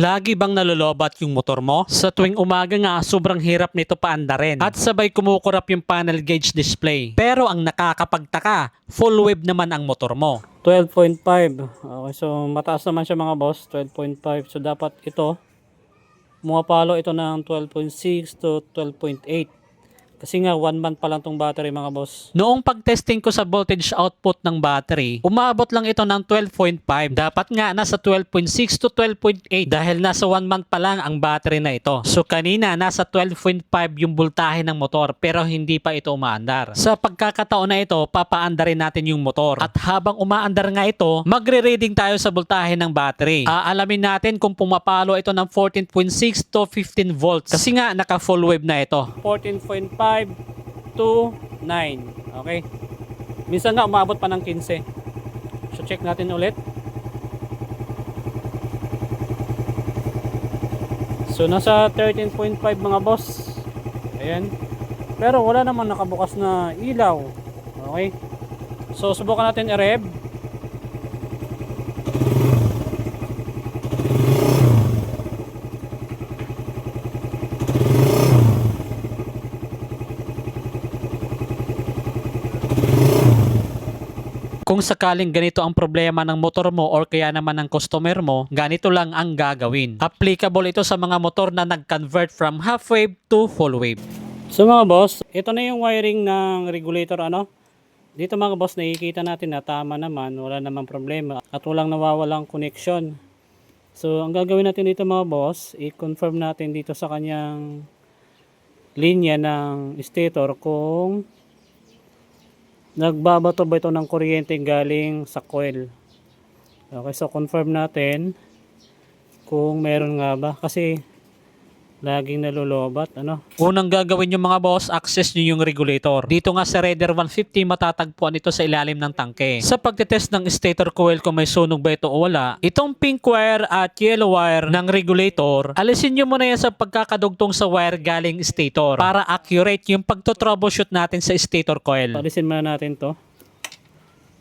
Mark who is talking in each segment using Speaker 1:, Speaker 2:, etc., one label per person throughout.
Speaker 1: Lagi bang nalolobat yung motor mo? Sa tuwing umaga nga, sobrang hirap nito paandarin. At sabay kumukurap yung panel gauge display. Pero ang nakakapagtaka, full wave naman ang motor mo.
Speaker 2: 12.5. Okay, so mataas naman siya mga boss, 12.5. So dapat ito, pumapalo ito ng 12.6 to 12.8. Kasi nga, one month pa lang tong battery mga boss.
Speaker 1: Noong pag-testing ko sa voltage output ng battery, umabot lang ito ng 12.5. Dapat nga nasa 12.6 to 12.8 dahil nasa 1 month pa lang ang battery na ito. So kanina nasa 12.5 yung voltahe ng motor pero hindi pa ito umaandar. Sa pagkakataon na ito, papaandarin natin yung motor. At habang umaandar nga ito, magre-reading tayo sa voltahe ng battery. Aalamin natin kung pumapalo ito ng 14.6 to 15 volts. Kasi nga naka full wave na ito.
Speaker 2: 14.5 to 9. Okay? Minsan nga, umabot pa ng 15. So check natin ulit. So nasa 13.5 mga boss. Ayan. Pero wala naman nakabukas na ilaw. Okay? So subukan natin i-rev.
Speaker 1: Kung sakaling ganito ang problema ng motor mo or kaya naman ng customer mo, ganito lang ang gagawin. Applicable ito sa mga motor na nag-convert from half wave to full wave.
Speaker 2: So mga boss, ito na yung wiring ng regulator ano. Dito mga boss, nakikita natin na tama naman, wala namang problema at walang nawawalang connection. So ang gagawin natin dito mga boss, i-confirm natin dito sa kanyang linya ng stator kung nagbabato ba ito ng kuryente galing sa coil. Okay, so confirm natin kung meron nga ba kasi laging nalulobat ano.
Speaker 1: Unang gagawin yung mga boss, access nyo yung regulator. Dito nga sa Raider 150, matatagpuan ito sa ilalim ng tangke. Sa pagtetest ng stator coil kung may sunog ba ito o wala, itong pink wire at yellow wire ng regulator, alisin nyo muna yan sa pagkakadugtong sa wire galing stator para accurate yung pagto-troubleshoot natin sa stator coil.
Speaker 2: Palisin muna natin to.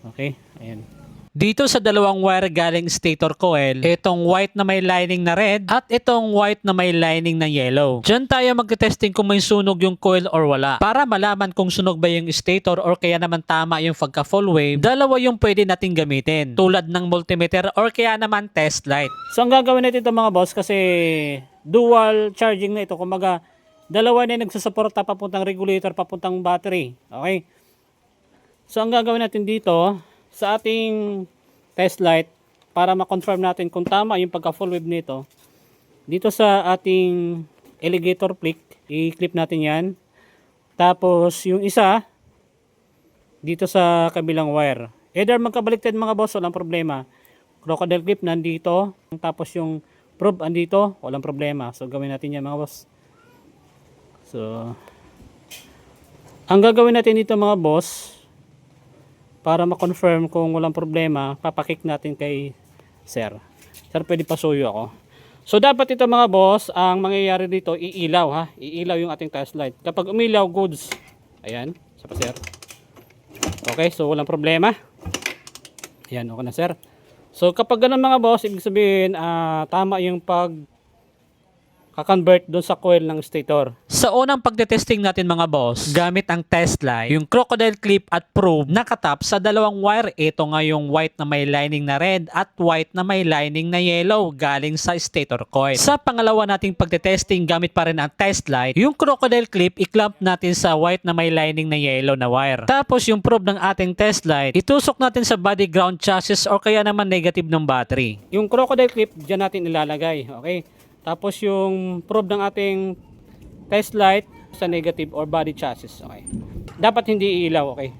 Speaker 2: Okay, ayan.
Speaker 1: Dito sa dalawang wire galing stator coil, itong white na may lining na red at itong white na may lining na yellow. Diyan tayo magte-testing kung may sunog yung coil or wala. Para malaman kung sunog ba yung stator or kaya naman tama yung pagka full wave, dalawa yung pwede nating gamitin. Tulad ng multimeter or kaya naman test light.
Speaker 2: So ang gagawin natin ito mga boss kasi dual charging na ito. Kumaga dalawa na nagsusuporta papuntang regulator, papuntang battery. Okay? So ang gagawin natin dito sa ating test light para ma-confirm natin kung tama yung pagka full wave nito. Dito sa ating alligator flick, i-clip natin yan. Tapos yung isa dito sa kabilang wire. Either magkabaliktad mga boss, walang problema. Crocodile clip nandito, tapos yung probe andito, walang problema. So gawin natin yan mga boss. So ang gagawin natin dito mga boss para ma-confirm kung walang problema, papakik natin kay sir. Sir, pwede pasuyo ako. So dapat ito mga boss, ang mangyayari dito, iilaw ha. Iilaw yung ating test light. Kapag umilaw, goods. Ayan, sa pa sir. Okay, so walang problema. Ayan, okay na sir. So kapag ganun mga boss, ibig sabihin, ah, tama yung pag kakonvert doon sa coil ng stator.
Speaker 1: Sa unang pagtetesting natin mga boss, gamit ang test light, yung crocodile clip at probe nakatap sa dalawang wire. Ito nga yung white na may lining na red at white na may lining na yellow galing sa stator coil. Sa pangalawa nating pagtetesting gamit pa rin ang test light, yung crocodile clip i-clamp natin sa white na may lining na yellow na wire. Tapos yung probe ng ating test light, itusok natin sa body ground chassis or kaya naman negative ng battery.
Speaker 2: Yung crocodile clip, dyan natin ilalagay. Okay? Tapos yung probe ng ating test light sa negative or body chassis. Okay. Dapat hindi iilaw. Okay.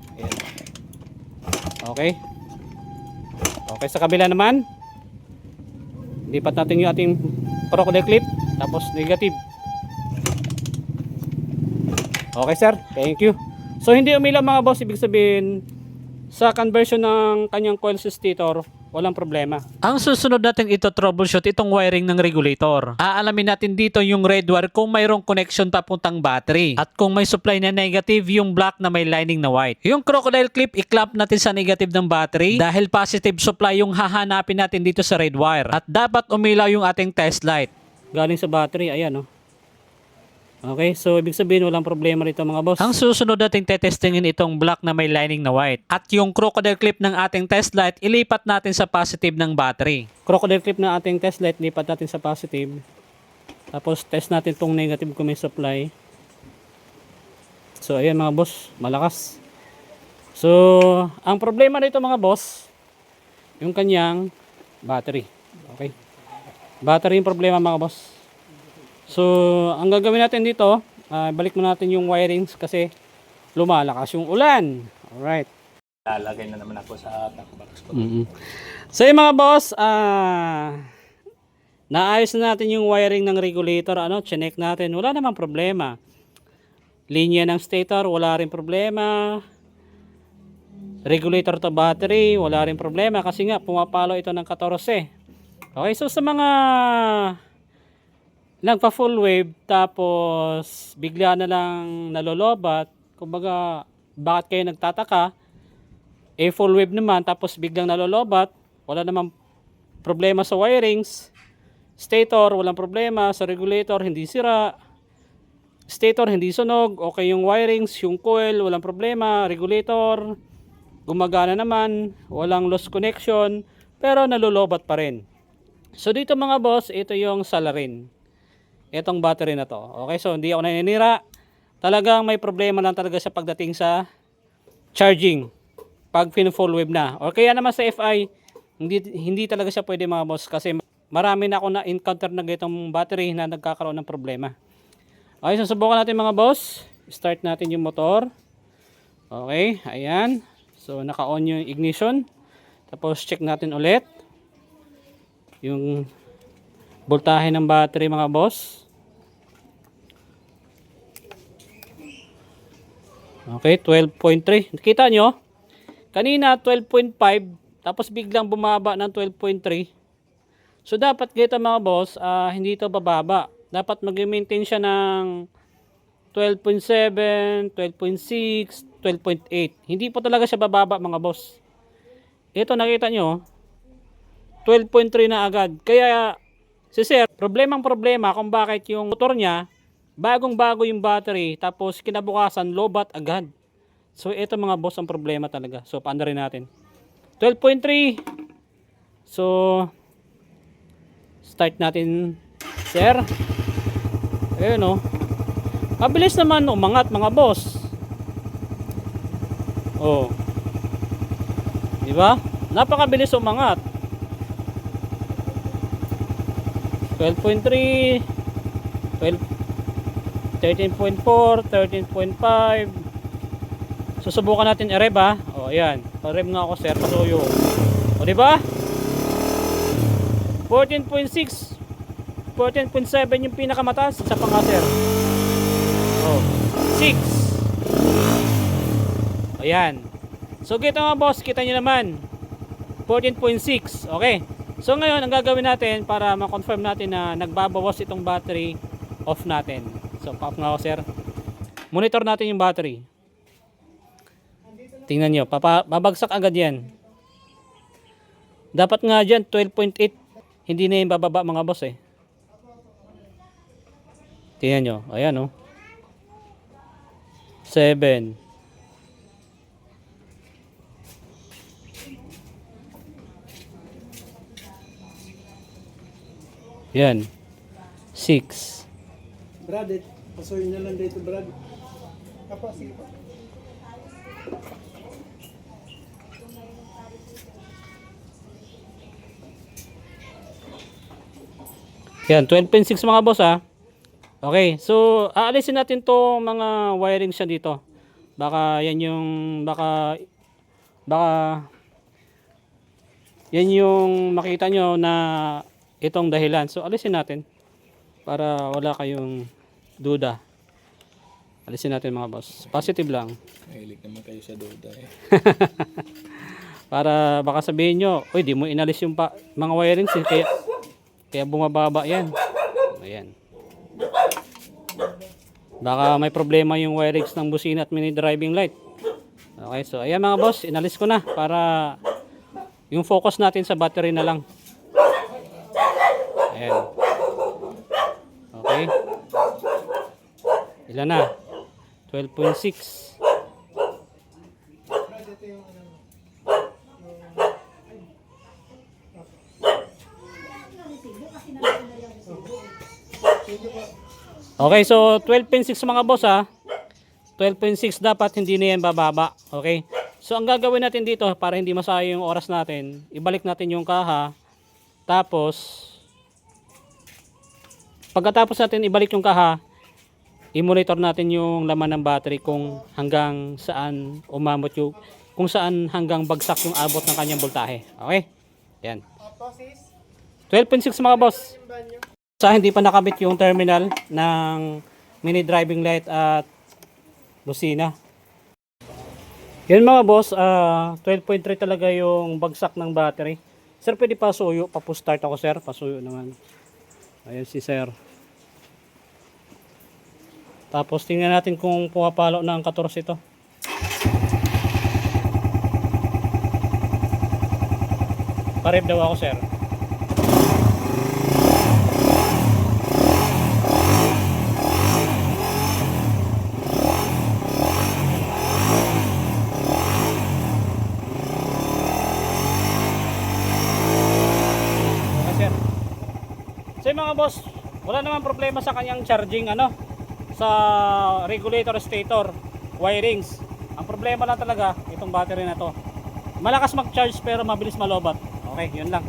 Speaker 2: Okay. Okay. Sa kabila naman, lipat natin yung ating crocodile clip. Tapos negative. Okay sir. Thank you. So hindi umilaw mga boss. Ibig sabihin, sa conversion ng kanyang coil stator, walang problema.
Speaker 1: Ang susunod natin ito troubleshoot itong wiring ng regulator. Aalamin natin dito yung red wire kung mayroong connection papuntang battery. At kung may supply na negative, yung black na may lining na white. Yung crocodile clip, i-clamp natin sa negative ng battery dahil positive supply yung hahanapin natin dito sa red wire. At dapat umilaw yung ating test light.
Speaker 2: Galing sa battery, ayan oh. Okay, so ibig sabihin walang problema rito mga boss.
Speaker 1: Ang susunod nating tetestingin itong black na may lining na white. At yung crocodile clip ng ating test light, ilipat natin sa positive ng battery.
Speaker 2: crocodile clip na ating test light, lipat natin sa positive. Tapos test natin tong negative kung may supply. So ayan mga boss, malakas. So, ang problema nito mga boss, yung kanyang battery. Okay? Battery yung problema mga boss. So, ang gagawin natin dito, ah, balik mo natin yung wirings kasi lumalakas yung ulan. Alright.
Speaker 3: Lalagay na naman ako sa tack box ko.
Speaker 2: mm So yung mga boss, ah naayos na natin yung wiring ng regulator, ano, chinek natin, wala namang problema. Linya ng stator, wala rin problema. Regulator to battery, wala rin problema kasi nga pumapalo ito ng 14. Okay, so sa mga nagpa full wave tapos bigla na lang nalolobat, kumbaga bakit kayo nagtataka? eh full wave naman tapos biglang nalolobat, wala namang problema sa wirings. Stator, walang problema. Sa regulator, hindi sira. Stator, hindi sunog. Okay yung wirings, yung coil, walang problema. Regulator, gumagana naman. Walang lost connection. Pero nalolobat pa rin. So dito mga boss, ito yung salarin. Itong battery na to. Okay, so hindi ako naninira. Talagang may problema lang talaga sa pagdating sa charging pag full wave na. Or kaya naman sa FI, hindi, hindi talaga siya pwede mga boss kasi marami na ako na encounter na ganitong battery na nagkakaroon ng problema. Okay, so subukan natin mga boss. Start natin yung motor. Okay, ayan. So naka-on yung ignition. Tapos check natin ulit yung voltahe ng battery mga boss. Okay, 12.3. Kita nyo? Kanina 12.5 tapos biglang bumaba ng 12.3. So dapat kita mga boss, ah, hindi ito bababa. Dapat mag-maintain siya ng 12.7, 12.6, 12.8. Hindi po talaga siya bababa mga boss. Ito nakita nyo, 12.3 na agad. Kaya si sir, problemang problema kung bakit yung motor niya, bagong bago yung battery, tapos kinabukasan lobat agad. So ito mga boss ang problema talaga. So paano rin natin. 12.3. So start natin sir. Ayun oh. Mabilis naman umangat mga boss. Oh. Di ba? Napakabilis umangat. 12.3 12 13.4 13.5 Susubukan natin i-rev ha. O ayan. Pa-rev nga ako sir. Pasuyo. O di ba? 14.6 14.7 yung pinakamataas. Isa pa nga sir. O. 6 Ayan. So kita nga boss. Kita nyo naman. 14.6. Okay. So ngayon, ang gagawin natin para ma-confirm natin na nagbabawas itong battery off natin. So, pa-off nga ako sir. Monitor natin yung battery. Tingnan nyo, papa, babagsak agad yan. Dapat nga dyan, 12.8. Hindi na yung bababa mga boss eh. Tingnan nyo, ayan oh. 7. Yan. 6.
Speaker 4: Brad, eh, pasuyin na lang dito, Brad. Apa, sige pa.
Speaker 2: Yan, 12.6 mga boss ah. Okay, so aalisin natin to mga wiring siya dito. Baka yan yung baka baka yan yung makita nyo na itong dahilan. So alisin natin para wala kayong duda. Alisin natin mga boss. Positive lang.
Speaker 3: Mahilig naman kayo sa duda eh.
Speaker 2: Para baka sabihin nyo, uy, di mo inalis yung pa, mga wirings eh, kaya, kaya bumababa yan. Ayan. Baka may problema yung wirings ng busina at mini driving light. Okay, so ayan mga boss, inalis ko na para yung focus natin sa battery na lang. Ayan. Okay. Ilan na? 12.6. Okay, so 12.6 mga boss ha. 12.6 dapat hindi na yan bababa. Okay? So ang gagawin natin dito para hindi masayang yung oras natin, ibalik natin yung kaha. Tapos pagkatapos natin ibalik yung kaha, i-monitor natin yung laman ng battery kung hanggang saan umamot yung kung saan hanggang bagsak yung abot ng kanyang voltahe. Okay? Yan. 12.6 mga boss. Sa hindi pa nakabit yung terminal ng mini driving light at busina. Yan mga boss, ah 12.3 talaga yung bagsak ng battery. Sir, pwede pa suyo, papu-start ako sir, pasuyo naman. Ayan si sir. Tapos tingnan natin kung pumapalo ng 14 ito. Parib daw ako sir. So mga boss, wala naman problema sa kanyang charging ano sa regulator stator wirings. Ang problema lang talaga itong battery na to. Malakas mag-charge pero mabilis malobat. Okay, yun lang.